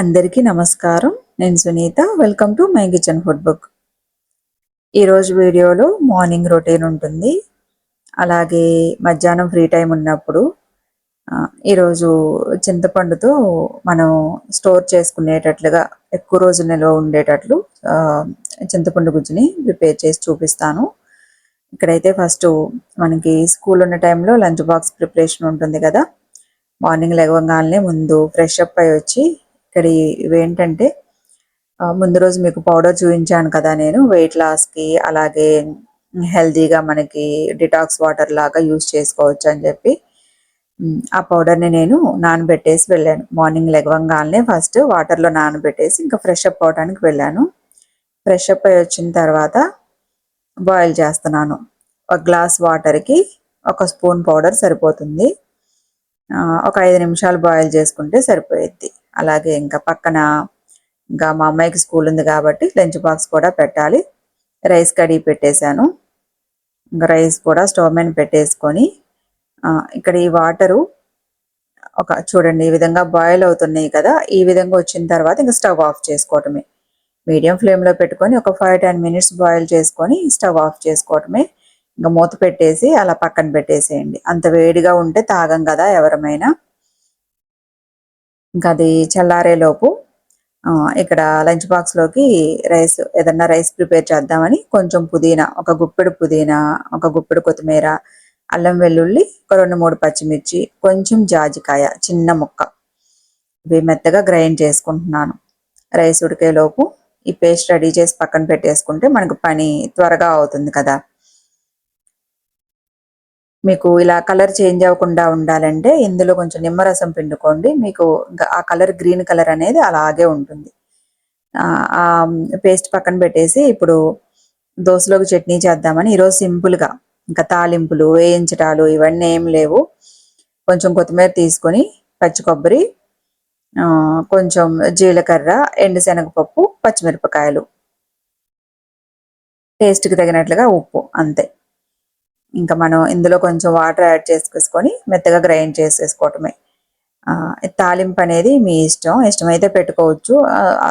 అందరికీ నమస్కారం. నేను Sunitha. Welcome to my kitchen food book ఈరోజు వీడియోలో మార్నింగ్ రొటీన్ ఉంటుంది. అలాగే మధ్యాహ్నం ఫ్రీ టైం ఉన్నప్పుడు ఈరోజు చింతపండుతో మనం స్టోర్ చేసుకునేటట్లుగా ఎక్కువ రోజు నిల్వ ఉండేటట్లు చింతపండు గుజ్జుని ప్రిపేర్ చేసి చూపిస్తాను. ఇక్కడైతే ఫస్ట్ మనకి స్కూల్ ఉన్న టైంలో లంచ్ బాక్స్ ప్రిపరేషన్ ఉంటుంది కదా. మార్నింగ్ లేవగానే ముందు ఫ్రెష్ అప్ అయి వచ్చి ఇక్కడ ఇవేంటంటే ముందు రోజు మీకు పౌడర్ చూపించాను కదా నేను వెయిట్ లాస్కి అలాగే హెల్తీగా మనకి డిటాక్స్ వాటర్ లాగా యూస్ చేసుకోవచ్చు అని చెప్పి ఆ పౌడర్ని నేను నానబెట్టేసి వెళ్ళాను. మార్నింగ్ లెగవంగానే ఫస్ట్ వాటర్లో నానబెట్టేసి ఇంకా ఫ్రెష్ అప్ అవడానికి వెళ్ళాను. ఫ్రెష్ అప్ అయి వచ్చిన తర్వాత బాయిల్ చేస్తున్నాను. ఒక గ్లాస్ వాటర్కి ఒక స్పూన్ పౌడర్ సరిపోతుంది. ఒక ఐదు నిమిషాలు బాయిల్ చేసుకుంటే సరిపోయిద్ది. అలాగే ఇంకా పక్కన ఇంకా మా అమ్మాయికి స్కూల్ ఉంది కాబట్టి లంచ్ బాక్స్ కూడా పెట్టాలి. రైస్ కడిగి పెట్టేశాను. ఇంకా రైస్ కూడా స్టవ్ మీద పెట్టేసుకొని ఆ, ఇక్కడ ఈ వాటరు ఒక చూడండి ఈ విధంగా బాయిల్ అవుతున్నాయి కదా ఈ విధంగా వచ్చిన తర్వాత ఇంకా స్టవ్ ఆఫ్ చేసుకోవటమే. మీడియం ఫ్లేమ్లో పెట్టుకొని ఒక ఫైవ్ టెన్ మినిట్స్ బాయిల్ చేసుకొని స్టవ్ ఆఫ్ చేసుకోవటమే. ఇంకా మూత పెట్టేసి అలా పక్కన పెట్టేసేయండి. అంత వేడిగా ఉంటే తాగం కదా ఎవరమైనా. ఇంకా అది చల్లారేలోపు ఆ, ఇక్కడ లంచ్ బాక్స్లోకి రైస్ ఏదన్నా రైస్ ప్రిపేర్ చేద్దామని కొంచెం పుదీనా ఒక గుప్పెడు పుదీనా ఒక గుప్పెడు కొత్తిమీర అల్లం వెల్లుల్లి ఒక రెండు మూడు పచ్చిమిర్చి కొంచెం జాజికాయ చిన్న ముక్క. ఇవి మెత్తగా గ్రైండ్ చేసుకుంటున్నాను. రైస్ ఉడికేలోపు ఈ పేస్ట్ రెడీ చేసి పక్కన పెట్టేసుకుంటే మనకు పని త్వరగా అవుతుంది కదా. మీకు ఇలా కలర్ చేంజ్ అవ్వకుండా ఉండాలంటే ఇందులో కొంచెం నిమ్మరసం పిండుకోండి. మీకు ఆ కలర్ గ్రీన్ కలర్ అనేది అలాగే ఉంటుంది. ఆ, పేస్ట్ పక్కన పెట్టేసి ఇప్పుడు దోశలోకి చట్నీ చేద్దామని ఈరోజు సింపుల్గా ఇంకా తాలింపులు వేయించటాలు ఇవన్నీ ఏం లేవు. కొంచెం కొత్తిమీర తీసుకొని పచ్చి కొబ్బరి ఆ, కొంచెం జీలకర్ర ఎండుశనగపప్పు పచ్చిమిరపకాయలు. టేస్ట్కి తగినట్లుగా ఉప్పు అంతే. ఇంకా మనం ఇందులో కొంచెం వాటర్ యాడ్ చేసుకొని మెత్తగా గ్రైండ్ చేసేసుకోవటమే. తాలింపు అనేది మీ ఇష్టం. ఇష్టమైతే పెట్టుకోవచ్చు.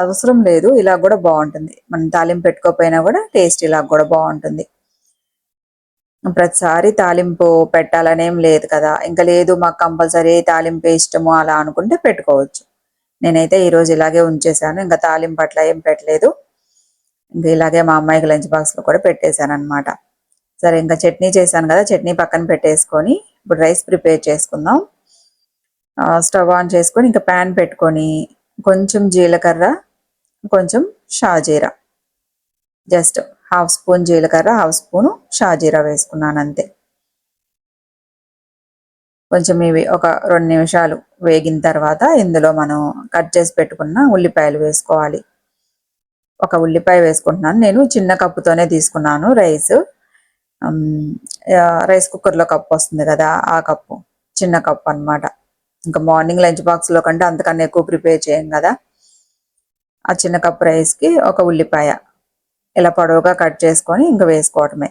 అవసరం లేదు. ఇలా కూడా బాగుంటుంది. మనం తాలింపు పెట్టుకోకపోయినా కూడా టేస్ట్ ఇలా కూడా బాగుంటుంది. ప్రతిసారి తాలింపు పెట్టాలనేం లేదు కదా. ఇంకా లేదు మాకు కంపల్సరీ తాలింపు ఇష్టము అలా అనుకుంటే పెట్టుకోవచ్చు. నేనైతే ఈరోజు ఇలాగే ఉంచేసాను ఇంకా తాలింపు అట్లా ఏం పెట్టలేదు. ఇంకా ఇలాగే మా అమ్మాయికి లంచ్ బాక్స్లో కూడా పెట్టేశాను అనమాట సరే ఇంకా చట్నీ చేశాను కదా చట్నీ పక్కన పెట్టేసుకొని ఇప్పుడు రైస్ ప్రిపేర్ చేసుకుందాం. స్టవ్ ఆన్ చేసుకొని ఇంకా ప్యాన్ పెట్టుకొని కొంచెం జీలకర్ర కొంచెం షాజీరా. జస్ట్ హాఫ్ స్పూన్ జీలకర్ర హాఫ్ స్పూన్ షాజీరా వేసుకున్నాను అంతే. కొంచెం ఇవి ఒక రెండు నిమిషాలు వేగిన తర్వాత ఇందులో మనం కట్ చేసి పెట్టుకున్న ఉల్లిపాయలు వేసుకోవాలి. ఒక ఉల్లిపాయ వేసుకుంటున్నాను. నేను చిన్న కప్పుతోనే తీసుకున్నాను రైస్. రైస్ కుక్కర్లో కప్పు వస్తుంది కదా ఆ కప్పు చిన్న కప్పు అన్నమాట. ఇంకా మార్నింగ్ లంచ్ బాక్స్లో కంటే అంతకన్నా ఎక్కువ ప్రిపేర్ చేయం కదా. ఆ చిన్న కప్ రైస్కి ఒక ఉల్లిపాయ ఇలా పొడవుగా కట్ చేసుకొని ఇంకా వేసుకోవటమే.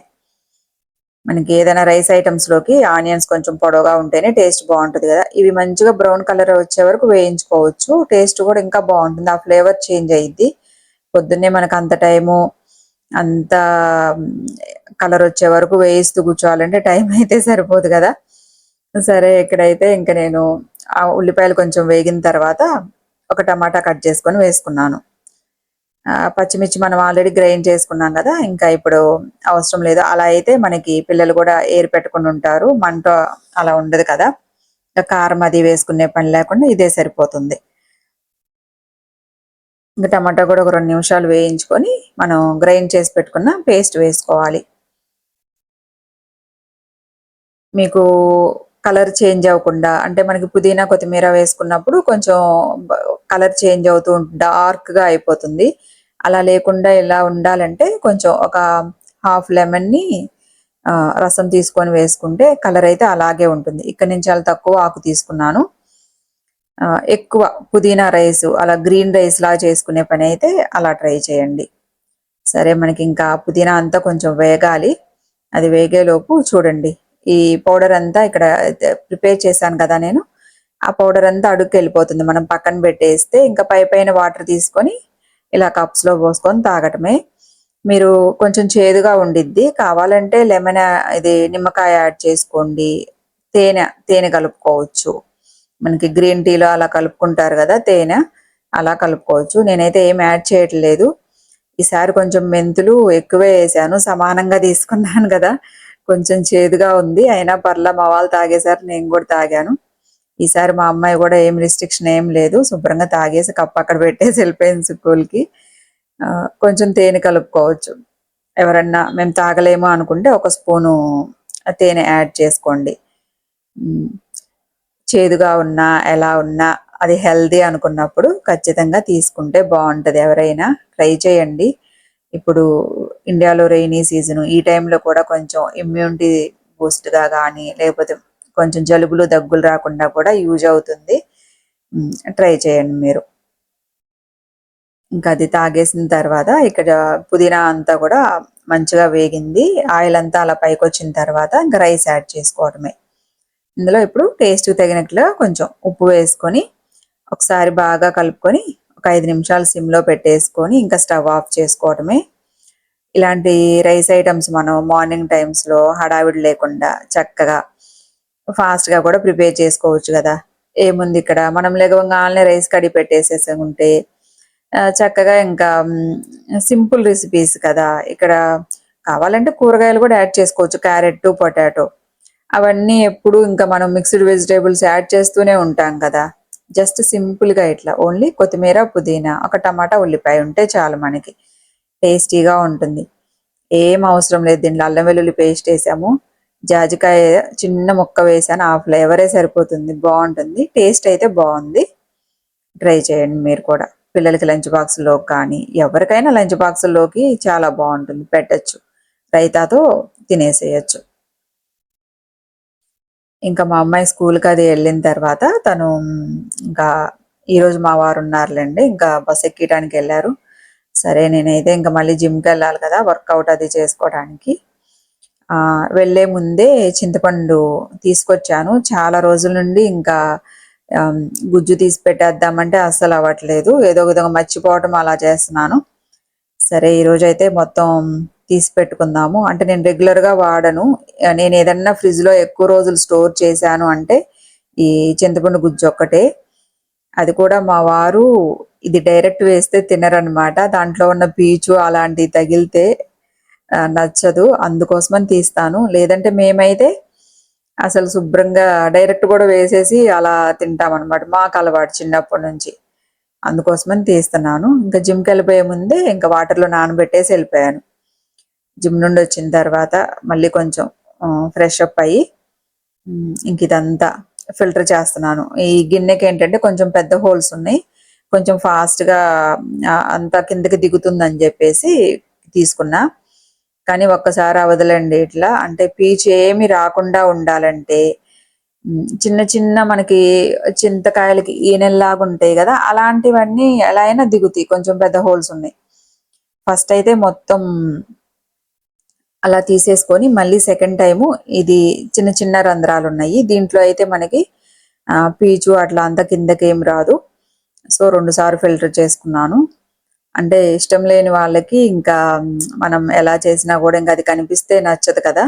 మనకి ఏదైనా రైస్ ఐటమ్స్లోకి ఆనియన్స్ కొంచెం పొడవుగా ఉంటేనే టేస్ట్ బాగుంటుంది కదా. ఇవి మంచిగా బ్రౌన్ కలర్ వచ్చే వరకు వేయించుకోవచ్చు టేస్ట్ కూడా ఇంకా బాగుంటుంది. ఆ ఫ్లేవర్ చేంజ్ అయ్యిద్ది పొద్దున్నే మనకు అంత టైము అంత కలర్ వచ్చే వరకు వేయిస్తూ కూర్చోవాలంటే టైం అయితే సరిపోదు కదా. సరే ఇక్కడైతే ఇంకా నేను ఆ ఉల్లిపాయలు కొంచెం వేగిన తర్వాత ఒక టమాటా కట్ చేసుకొని వేసుకున్నాను. ఆ, పచ్చిమిర్చి మనం ఆల్రెడీ గ్రైండ్ చేసుకున్నాం కదా ఇంకా ఇప్పుడు అవసరం లేదు. అలా అయితే మనకి పిల్లలు కూడా ఏరు పెట్టుకుని ఉంటారు. మంట అలా ఉండదు కదా. ఇంకా కారం అది వేసుకునే పని లేకుండా ఇదే సరిపోతుంది. ఇంకా టమాటా కూడా ఒక రెండు నిమిషాలు వేయించుకొని మనం గ్రైండ్ చేసి పెట్టుకున్న పేస్ట్ వేసుకోవాలి. మీకు కలర్ చేంజ్ అవ్వకుండా అంటే మనకి పుదీనా కొత్తిమీర వేసుకున్నప్పుడు కొంచెం కలర్ చేంజ్ అవుతూ డార్క్గా అయిపోతుంది. అలా లేకుండా ఇలా ఉండాలంటే కొంచెం ఒక హాఫ్ లెమన్ని రసం తీసుకొని వేసుకుంటే కలర్ అయితే అలాగే ఉంటుంది. ఇక్కడ నుంచి చాలా తక్కువ ఆకు తీసుకున్నాను. ఎక్కువ పుదీనా రైస్ అలా గ్రీన్ రైస్ లా చేసుకునే పని అయితే అలా ట్రై చేయండి. సరే మనకి ఇంకా పుదీనా అంతా కొంచెం వేగాలి. అది వేగేలోపు చూడండి. ఈ పౌడర్ అంతా ఇక్కడ ప్రిపేర్ చేశాను కదా నేను. ఆ పౌడర్ అంతా అడుగుకి వెళ్ళిపోతుంది. మనం పక్కన పెట్టేస్తే ఇంకా పై పైన వాటర్ తీసుకొని ఇలా కప్స్లో పోసుకొని తాగటమే. మీరు కొంచెం చేదుగా ఉండిద్ది. కావాలంటే లెమన్ ఇది నిమ్మకాయ యాడ్ చేసుకోండి. తేనె తేనె కలుపుకోవచ్చు. మనకి గ్రీన్ టీలో అలా కలుపుకుంటారు కదా తేనె అలా కలుపుకోవచ్చు. నేనైతే ఏం యాడ్ చేయట్లేదు. ఈసారి కొంచెం మెంతులు ఎక్కువే వేసాను. సమానంగా తీసుకున్నాను కదా. కొంచెం చేదుగా ఉంది. అయినా పర్లా మా వాళ్ళు తాగేసారు నేను కూడా తాగాను. ఈసారి మా అమ్మాయి కూడా ఏం రిస్ట్రిక్షన్ ఏం లేదు. శుభ్రంగా తాగేసి కప్పు అక్కడ పెట్టేసి వెళ్ళిపోయింది స్కూల్కి కొంచెం తేనె కలుపుకోవచ్చు. ఎవరన్నా మేము తాగలేము అనుకుంటే ఒక స్పూను తేనె యాడ్ చేసుకోండి. చేదుగా ఉన్నా ఎలా ఉన్నా అది హెల్దీ అనుకున్నప్పుడు ఖచ్చితంగా తీసుకుంటే బాగుంటుంది. ఎవరైనా ట్రై చేయండి. ఇప్పుడు ఇండియాలో రెయినీ సీజన్ ఈ టైంలో కూడా కొంచెం ఇమ్యూనిటీ బూస్ట్గా కానీ లేకపోతే కొంచెం జలుబులు దగ్గులు రాకుండా కూడా యూజ్ అవుతుంది. ట్రై చేయండి మీరు. ఇంకా అది తాగేసిన తర్వాత ఇక్కడ పుదీనా అంతా కూడా మంచిగా వేగింది. ఆయిల్ అంతా అలా పైకి వచ్చిన తర్వాత ఇంకా రైస్ యాడ్ చేసుకోవడమే. ఇందులో ఇప్పుడు టేస్ట్ తగినట్లుగా కొంచెం ఉప్పు వేసుకొని ఒకసారి బాగా కలుపుకొని ఒక ఐదు నిమిషాలు సిమ్లో పెట్టేసుకొని ఇంకా స్టవ్ ఆఫ్ చేసుకోవటమే. ఇలాంటి రైస్ ఐటమ్స్ మనం మార్నింగ్ టైమ్స్లో హడావిడి లేకుండా చక్కగా ఫాస్ట్గా కూడా ప్రిపేర్ చేసుకోవచ్చు కదా. ఏముంది ఇక్కడ? మనం లేకపోతే రైస్ కడి పెట్టేసేసి ఉంటే చక్కగా ఇంకా సింపుల్ రెసిపీస్ కదా. ఇక్కడ కావాలంటే కూరగాయలు కూడా యాడ్ చేసుకోవచ్చు. క్యారెట్ పొటాటో అవన్నీ ఎప్పుడు ఇంకా మనం మిక్స్డ్ వెజిటేబుల్స్ యాడ్ చేస్తూనే ఉంటాం కదా. జస్ట్ సింపుల్గా ఇట్లా ఓన్లీ కొత్తిమీర పుదీనా ఒక టమాటా ఉల్లిపాయ ఉంటే చాలు మనకి. టేస్టీగా ఉంటుంది. ఏం అవసరం లేదు. దీంట్లో అల్లం వెల్లుల్లి పేస్ట్ వేసాము. జాజికాయ చిన్న ముక్క వేసాను. ఆ ఫ్లేవరే సరిపోతుంది. బాగుంటుంది. టేస్ట్ అయితే బాగుంది. ట్రై చేయండి మీరు కూడా. పిల్లలకి లంచ్ బాక్స్లో కానీ ఎవరికైనా లంచ్ బాక్స్లోకి చాలా బాగుంటుంది. పెట్టచ్చు. రైతాతో తినేసేయచ్చు. ఇంకా మా అమ్మాయి స్కూల్కి అది వెళ్ళిన తర్వాత తను ఇంకా ఈరోజు మా వారు ఉన్నారులేండి ఇంకా బస్ ఎక్కడానికి వెళ్ళారు. సరే నేనైతే ఇంకా మళ్ళీ జిమ్కి వెళ్ళాలి కదా వర్కౌట్ అది చేసుకోవడానికి వెళ్ళే ముందే చింతపండు తీసుకొచ్చాను. చాలా రోజుల నుండి ఇంకా గుజ్జు తీసి పెట్టేద్దామంటే అస్సలు అవ్వట్లేదు. ఏదో విధంగా మర్చిపోవటం అలా చేస్తున్నాను. సరే ఈరోజు అయితే మొత్తం తీసి పెట్టుకుందాము. అంటే నేను రెగ్యులర్గా వాడను. నేను ఏదన్నా ఫ్రిడ్జ్లో ఎక్కువ రోజులు స్టోర్ చేశాను అంటే ఈ చింతపండు గుజ్జు ఒక్కటే. అది కూడా మా వారు ఇది డైరెక్ట్ వేస్తే తినరనమాట దాంట్లో ఉన్న పీచు అలాంటివి తగిలితే నచ్చదు. అందుకోసమని తీస్తాను. లేదంటే మేమైతే అసలు శుభ్రంగా డైరెక్ట్ కూడా వేసేసి అలా తింటాం అనమాట మాకు అలవాటు చిన్నప్పటి నుంచి. అందుకోసమని తీస్తున్నాను. ఇంకా జిమ్కి వెళ్ళిపోయే ముందే ఇంకా వాటర్లో నానబెట్టేసి వెళ్ళిపోయాను. జిమ్ నుండి వచ్చిన తర్వాత మళ్ళీ కొంచెం ఫ్రెష్ అప్ అయ్యి ఇంక ఇదంతా ఫిల్టర్ చేస్తున్నాను. ఈ గిన్నెకి ఏంటంటే కొంచెం పెద్ద హోల్స్ ఉన్నాయి. కొంచెం ఫాస్ట్గా అంతా కిందకి దిగుతుందని చెప్పేసి తీసుకున్నా. కానీ ఒక్కసారి అవదలండి ఇట్లా. అంటే పీచు ఏమి రాకుండా ఉండాలంటే చిన్న చిన్న మనకి చింతకాయలకి ఈనెల్లాగా ఉంటాయి కదా అలాంటివన్నీ ఎలా అయినా దిగుతాయి. కొంచెం పెద్ద హోల్స్ ఉన్నాయి. ఫస్ట్ అయితే మొత్తం అలా తీసేసుకొని మళ్ళీ సెకండ్ టైము ఇది చిన్న చిన్న రంధ్రాలు ఉన్నాయి దీంట్లో అయితే మనకి పీచు అట్లా అంత కిందకి ఏం రాదు. సో రెండుసార్లు ఫిల్టర్ చేసుకున్నాను. అంటే ఇష్టం లేని వాళ్ళకి ఇంకా మనం ఎలా చేసినా కూడా ఇంకా అది కనిపిస్తే నచ్చదు కదా.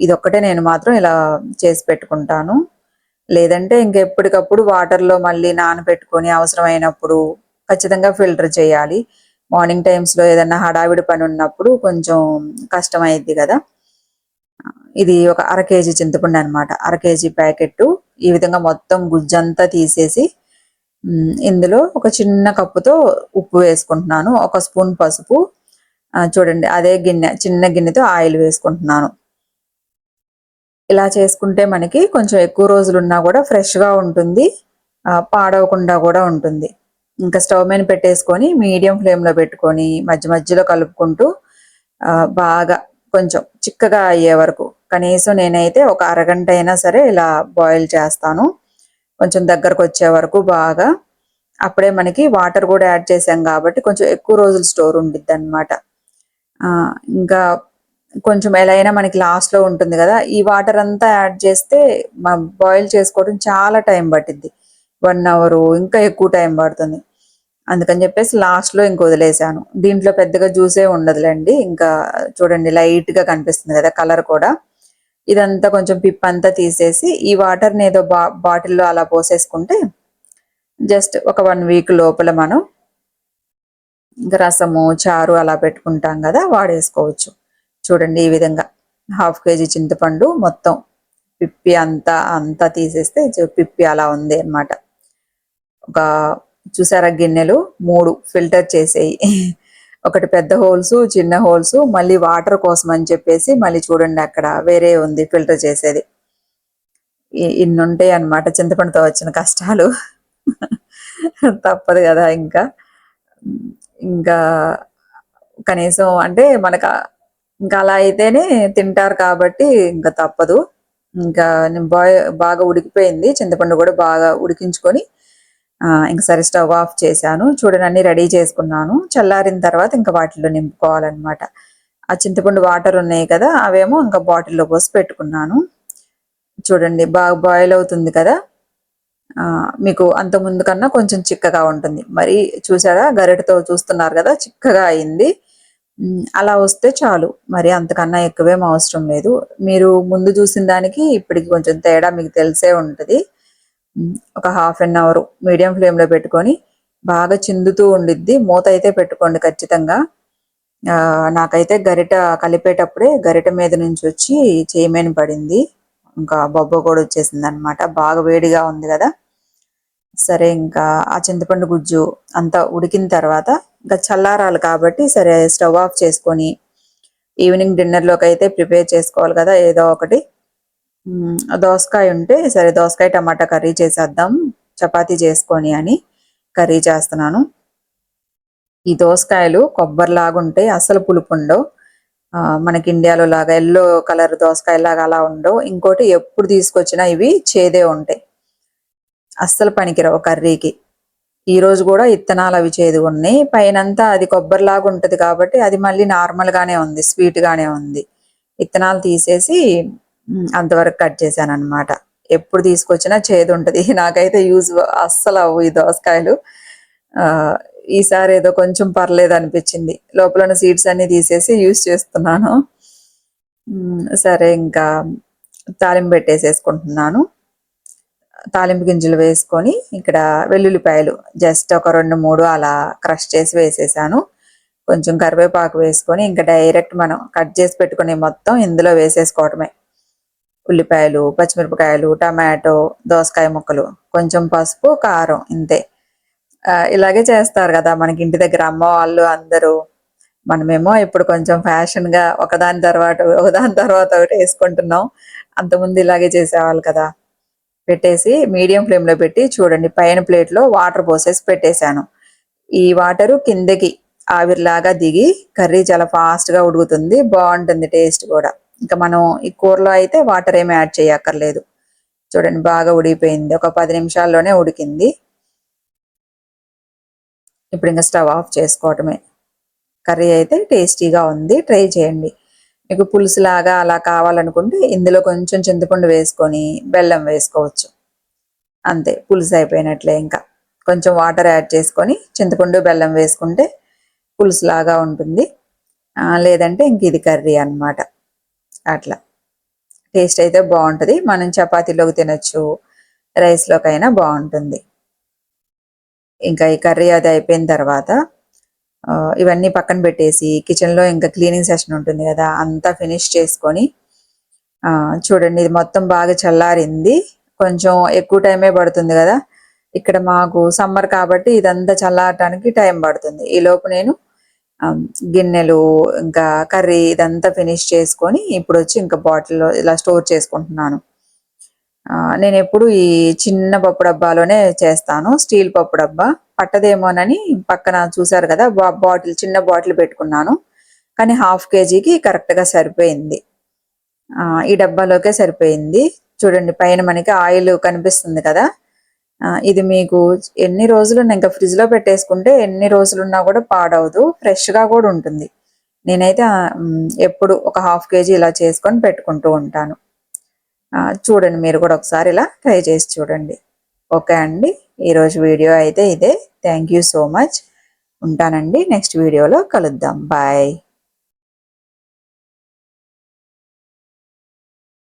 ఇది ఒక్కటే నేను మాత్రం ఇలా చేసి పెట్టుకుంటాను. లేదంటే ఇంకెప్పటికప్పుడు వాటర్లో మళ్ళీ నానబెట్టుకొని అవసరమైనప్పుడు ఖచ్చితంగా ఫిల్టర్ చేయాలి. మార్నింగ్ టైమ్స్లో ఏదన్నా హడావిడి పని ఉన్నప్పుడు కొంచెం కష్టమైద్ది కదా. ఇది ఒక అర కేజీ చింతపండు అనమాట అర కేజీ ప్యాకెట్ ఈ విధంగా మొత్తం గుజ్జంతా తీసేసి ఇందులో ఒక చిన్న కప్పుతో ఉప్పు వేసుకుంటున్నాను. ఒక స్పూన్ పసుపు. చూడండి అదే గిన్నె చిన్న గిన్నెతో ఆయిల్ వేసుకుంటున్నాను. ఇలా చేసుకుంటే మనకి కొంచెం ఎక్కువ రోజులు ఉన్నా కూడా ఫ్రెష్గా ఉంటుంది. పాడవకుండా కూడా ఉంటుంది. ఇంకా స్టవ్ మీద పెట్టేసుకొని మీడియం ఫ్లేమ్లో పెట్టుకొని మధ్య మధ్యలో కలుపుకుంటూ బాగా కొంచెం చిక్కగా అయ్యే వరకు. కనీసం నేనైతే ఒక అరగంట అయినా సరే ఇలా బాయిల్ చేస్తాను. కొంచెం దగ్గరకు వచ్చే వరకు బాగా. అప్పుడే మనకి వాటర్ కూడా యాడ్ చేసాం కాబట్టి కొంచెం ఎక్కువ రోజులు స్టోర్ ఉండిద్ది అనమాట ఇంకా కొంచెం ఎలా అయినా మనకి లాస్ట్లో ఉంటుంది కదా ఈ వాటర్ అంతా యాడ్ చేస్తే బాయిల్ చేసుకోవడం చాలా టైం పట్టిద్ది. వన్ అవర్ ఇంకా ఎక్కువ టైం పడుతుంది. అందుకని చెప్పేసి లాస్ట్లో ఇంక వదిలేసాను దీంట్లో పెద్దగా జ్యూసే ఉండదులేండి. ఇంకా చూడండి లైట్గా కనిపిస్తుంది కదా కలర్ కూడా. ఇదంతా కొంచెం పిప్ అంతా తీసేసి ఈ వాటర్ని ఏదో బా బాటిల్లో అలా పోసేసుకుంటే జస్ట్ ఒక వన్ వీక్ లోపల మనం ఇంకా రసము చారు అలా పెట్టుకుంటాం కదా వాడేసుకోవచ్చు. చూడండి ఈ విధంగా. హాఫ్ కేజీ చింతపండు మొత్తం పిప్పి అంతా అంతా తీసేస్తే పిప్పి అలా ఉంది అన్నమాట. ఒక చూసారా గిన్నెలు? మూడు ఫిల్టర్ చేసేయి. ఒకటి పెద్ద హోల్స్ చిన్న హోల్స్ మళ్ళీ వాటర్ కోసం అని చెప్పేసి మళ్ళీ చూడండి అక్కడ వేరే ఉంది ఫిల్టర్ చేసేది. ఇన్ని ఉంటాయి అన్నమాట చింతపండుతో వచ్చిన కష్టాలు. తప్పదు కదా ఇంకా. ఇంకా కనీసం అంటే మనకు ఇంకా అలా అయితేనే తింటారు కాబట్టి ఇంకా తప్పదు. ఇంకా బాయ్ బాగా ఉడికిపోయింది. చింతపండు కూడా బాగా ఉడికించుకొని ఇంక సరే స్టవ్ ఆఫ్ చేశాను. చూడండి అన్ని రెడీ చేసుకున్నాను. చల్లారిన తర్వాత ఇంకా వాటిలో నింపుకోవాలన్నమాట. ఆ చింతపండు వాటర్ ఉన్నాయి కదా అవేమో ఇంకా బాటిల్లో పోసి పెట్టుకున్నాను. చూడండి బాగా బాయిల్ అవుతుంది కదా. మీకు అంత ముందు కన్నా కొంచెం చిక్కగా ఉంటుంది. మరి చూసారా గరిటతో చూస్తున్నారు కదా చిక్కగా అయింది. అలా వస్తే చాలు. మరి అంతకన్నా ఎక్కువేం అవసరం లేదు. మీరు ముందు చూసిన దానికి ఇప్పటికి కొంచెం తేడా మీకు తెలిసే ఉంటుంది. ఒక హాఫ్ అన్ అవర్ మీడియం ఫ్లేమ్లో పెట్టుకొని బాగా చిందుతూ ఉండిద్ది. మూత అయితే పెట్టుకోండి ఖచ్చితంగా. నాకైతే గరిట కలిపేటప్పుడే గరిట మీద నుంచి వచ్చి చేయమని పడింది. ఇంకా బొబ్బ కూడా వచ్చేసింది అనమాట బాగా వేడిగా ఉంది కదా. సరే ఇంకా ఆ చింతపండు గుజ్జు అంతా ఉడికిన తర్వాత ఇంకా చల్లారాలి కాబట్టి సరే స్టవ్ ఆఫ్ చేసుకొని ఈవినింగ్ డిన్నర్లోకి అయితే ప్రిపేర్ చేసుకోవాలి కదా ఏదో ఒకటి. దోసకాయ ఉంటే సరే దోసకాయ టమాటా కర్రీ చేసేద్దాం. చపాతీ చేసుకొని అని కర్రీ చేస్తున్నాను. ఈ దోసకాయలు కొబ్బరిలాగా ఉంటాయి అసలు పులుపు ఉండవు మనకి ఇండియాలో లాగా ఎల్లో కలర్ దోసకాయ లాగా అలా ఉండవు. ఇంకోటి ఎప్పుడు తీసుకొచ్చినా ఇవి చేదే ఉంటాయి. అస్సలు పనికిరావు కర్రీకి. ఈరోజు కూడా ఇత్తనాలు అవి చేదు ఉన్నాయి. పైనంతా అది కొబ్బరిలాగా ఉంటుంది కాబట్టి అది మళ్ళీ నార్మల్గానే ఉంది స్వీట్గానే ఉంది. ఇత్తనాలు తీసేసి అంతవరకు కట్ చేశాను అనమాట ఎప్పుడు తీసుకొచ్చినా చేదు ఉంటుంది నాకైతే యూజ్ అస్సలు అవ్వు ఈ దోసకాయలు. ఈసారి ఏదో కొంచెం పర్లేదు అనిపించింది. లోపల సీడ్స్ అన్ని తీసేసి యూజ్ చేస్తున్నాను. సరే ఇంకా తాలింపు పెట్టేసేసుకుంటున్నాను. తాలింపు గింజలు వేసుకొని ఇక్కడ వెల్లుల్లిపాయలు జస్ట్ ఒక రెండు మూడు అలా క్రష్ చేసి వేసేసాను. కొంచెం కరివేపాకు వేసుకొని ఇంకా డైరెక్ట్ మనం కట్ చేసి పెట్టుకుని మొత్తం ఇందులో వేసేసుకోవటమే. ఉల్లిపాయలు పచ్చిమిరపకాయలు టమాటో దోసకాయ ముక్కలు కొంచెం పసుపు కారం ఇంతే. ఇలాగే చేస్తారు కదా మనకి ఇంటి దగ్గర అమ్మ వాళ్ళు అందరూ. మనమేమో ఇప్పుడు కొంచెం ఫ్యాషన్గా ఒకదాని తర్వాత ఒకదాని తర్వాత ఒకటి వేసుకుంటున్నాం. అంతకుముందు ఇలాగే చేసేవాళ్ళు కదా. పెట్టేసి మీడియం ఫ్లేమ్లో పెట్టి చూడండి పైన ప్లేట్లో వాటర్ పోసేసి పెట్టేశాను. ఈ వాటర్ కిందకి ఆవిరిలాగా దిగి కర్రీ చాలా ఫాస్ట్గా ఉడుకుతుంది బాగుంటుంది టేస్ట్ కూడా. ఇంకా మనం ఈ కూరలో అయితే వాటర్ ఏమి యాడ్ చేయక్కర్లేదు. చూడండి బాగా ఉడికిపోయింది. ఒక పది నిమిషాల్లోనే ఉడికింది. ఇప్పుడు ఇంకా స్టవ్ ఆఫ్ చేసుకోవటమే. కర్రీ అయితే టేస్టీగా ఉంది. ట్రై చేయండి. మీకు పులుసు లాగా అలా కావాలనుకుంటే ఇందులో కొంచెం చింతపండు వేసుకొని బెల్లం వేసుకోవచ్చు. అంతే పులుసు అయిపోయినట్లే ఇంకా. కొంచెం వాటర్ యాడ్ చేసుకొని చింతపండు బెల్లం వేసుకుంటే పులుసు లాగా ఉంటుంది లేదంటే ఇంక ఇది కర్రీ అన్నమాట. అట్లా. టేస్ట్ అయితే బాగుంటుంది. మనం చపాతీలోకి తినొచ్చు. రైస్లోకైనా బాగుంటుంది. ఇంకా ఈ కర్రీ అది అయిపోయిన తర్వాత ఇవన్నీ పక్కన పెట్టేసి కిచెన్లో ఇంకా క్లీనింగ్ సెషన్ ఉంటుంది కదా అంతా ఫినిష్ చేసుకొని ఆ, చూడండి ఇది మొత్తం బాగా చల్లారింది. కొంచెం ఎక్కువ టైమే పడుతుంది కదా. ఇక్కడ మాకు సమ్మర్ కాబట్టి ఇదంతా చల్లారటానికి టైం పడుతుంది. ఈ లోపు నేను గిన్నెలు ఇంకా కర్రీ ఇదంతా ఫినిష్ చేసుకొని ఇప్పుడు వచ్చి ఇంకా బాటిల్లో ఇలా స్టోర్ చేసుకుంటున్నాను. ఆ, నేను ఎప్పుడు ఈ చిన్న పప్పు డబ్బాలోనే చేస్తాను. స్టీల్ పప్పు డబ్బా. పట్టదేమోనని పక్కన చూసారు కదా బా- బాటిల్ చిన్న బాటిల్ పెట్టుకున్నాను. కానీ హాఫ్ కేజీకి కరెక్ట్గా సరిపోయింది. ఆ, ఈ డబ్బాలోకే సరిపోయింది. చూడండి పైన మనకి ఆయిల్ కనిపిస్తుంది కదా. ఇది మీకు ఎన్ని రోజులు ఇంకా ఫ్రిడ్జ్లో పెట్టేసుకుంటే ఎన్ని రోజులు ఉన్నా కూడా పాడవదు. ఫ్రెష్గా కూడా ఉంటుంది. నేనైతే ఎప్పుడు ఒక హాఫ్ కేజీ ఇలా చేసుకొని పెట్టుకుంటూ ఉంటాను. చూడండి మీరు కూడా ఒకసారి ఇలా ట్రై చేసి చూడండి. ఓకే అండి. ఈరోజు వీడియో అయితే ఇదే. Thank you so much. ఉంటానండి. నెక్స్ట్ వీడియోలో కలుద్దాం. బాయ్.